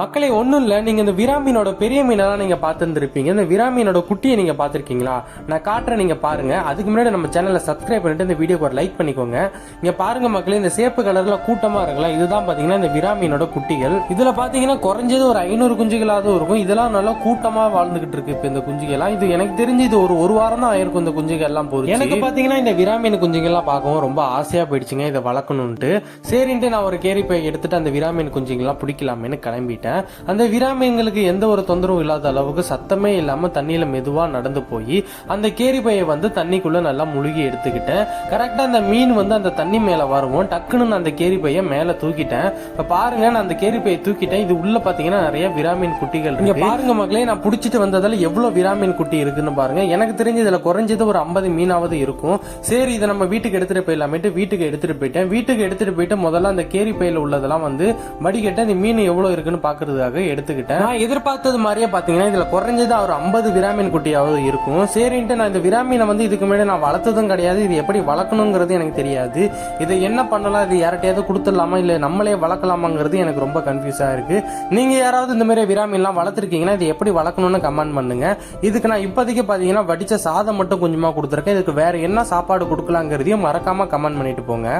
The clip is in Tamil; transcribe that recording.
மக்களை ஒன்றும் இல்லை. நீங்கள் இந்த விராமீனோட பெரிய மீனெல்லாம் நீங்கள் பார்த்துருந்துருப்பீங்க. இந்த விராமீனோட குட்டியை நீங்கள் பார்த்துருக்கீங்களா? நான் காட்டுறேன் நீங்கள் பாருங்க. அதுக்கு முன்னாடி நம்ம சேனலை சப்ஸ்கிரைப் பண்ணிட்டு இந்த வீடியோக்கு ஒரு லைக் பண்ணிக்கோங்க. இங்கே பாருங்க மக்களே இந்த சேப்பு கலரில் கூட்டமாக இருக்கலாம் இதுதான் பார்த்தீங்கன்னா இந்த விராமீனோட குட்டிகள். இதில் பார்த்தீங்கன்னா குறைஞ்சது ஒரு ஐநூறு குஞ்சுகளாவது இருக்கும். இதெல்லாம் நல்லா கூட்டமாக வாழ்ந்துகிட்டு இருக்கு இப்போ இந்த குஞ்சுகள்லாம். இது எனக்கு தெரிஞ்சு இது ஒரு ஒரு வாரம் தான் ஆயிருக்கும் இந்த குஞ்சுகள் எல்லாம் போகுது எனக்கு பார்த்தீங்கன்னா இந்த விராமீன் குஞ்சுகள்லாம் பார்க்கவும் ரொம்ப ஆசையாக போயிடுச்சுங்க இதை வளர்க்கணுன்ட்டு சரின்ட்டு நான் ஒரு கேரி பை எடுத்துட்டு அந்த விராமீன் குஞ்சுகள்லாம் பிடிக்கலாமேன்னு கிளம்பிட்டேன் அந்த விராமீன்களுக்கு எந்த ஒரு தொந்தரவும் இல்லாத அளவுக்கு சத்தமே இல்லாம தண்ணியில மெதுவா நடந்து போய் அந்த கேரி பையை வந்து தண்ணிக்குள்ள நல்லா முழுகி எடுத்துக்கிட்டேன். கரெக்டா அந்த மீன் வந்து அந்த தண்ணி மேல வருவோம். டக்குன்னு நான் அந்த கேரி பையை மேல தூக்கிட்டேன். இப்ப பாருங்க நான் அந்த கேரி பையை தூக்கிட்டேன். இது உள்ள பாத்தீங்கன்னா நிறைய விராமீன் குட்டிகள் இங்க பாருங்க மக்களே நான் புடிச்சிட்டு வந்ததால எவ்வளவு விராமீன் குட்டி இருக்குன்னு பாருங்க. எனக்கு தெரிஞ்சு இதுல குறைஞ்சது ஒரு ஐம்பது மீனாவது இருக்கும். சரி இதை நம்ம வீட்டுக்கு எடுத்துட்டு போயிடலாமேட்டு வீட்டுக்கு எடுத்துட்டு போயிட்டேன். வீட்டுக்கு எடுத்துட்டு போயிட்டு முதல்ல அந்த கேரி பையில உள்ளதெல்லாம் வந்து வடிகட்ட இந்த மீன் எவ்வளவு இருக்குன்னு பாக்குறதுக்காக எடுத்துக்கிட்டேன். நான் எதிர்பார்த்தது மாதிரியே பாத்தீங்கன்னா இதுல குறைஞ்சது ஒரு ஐம்பது விராமின் குட்டியாவது இருக்கும். சரின்ட்டு நான் இந்த விராமீனை வந்து இதுக்கு முன்னாடி நான் வளர்த்ததும் கிடையாது. இது எப்படி வளர்க்கணுங்கிறது எனக்கு தெரியாது. இதை என்ன பண்ணலாம்? இது யார்கிட்டயாவது கொடுத்துடலாமா? இல்லை நம்மளே வளர்க்கலாமாங்கிறது எனக்கு ரொம்ப கன்ஃபியூஸா இருக்கு. நீங்க யாராவது இந்த மாதிரி விராமீன்லாம் வளர்த்துருக்கீங்கன்னா இது எப்படி வளர்க்கணும்னு கமெண்ட் பண்ணுங்க. இதுக்கு நான் இப்போதைக்கு பாத்தீங்கன்னா வடிச்ச சாதம் மட்டும் கொஞ்சமா கொடுத்துருக்கேன். இதுக்கு வேற என்ன சாப்பாடு கொடுக்கலாங்கிறதையும் மறக்காம கமெண்ட் பண்ணிட்டு போங்க.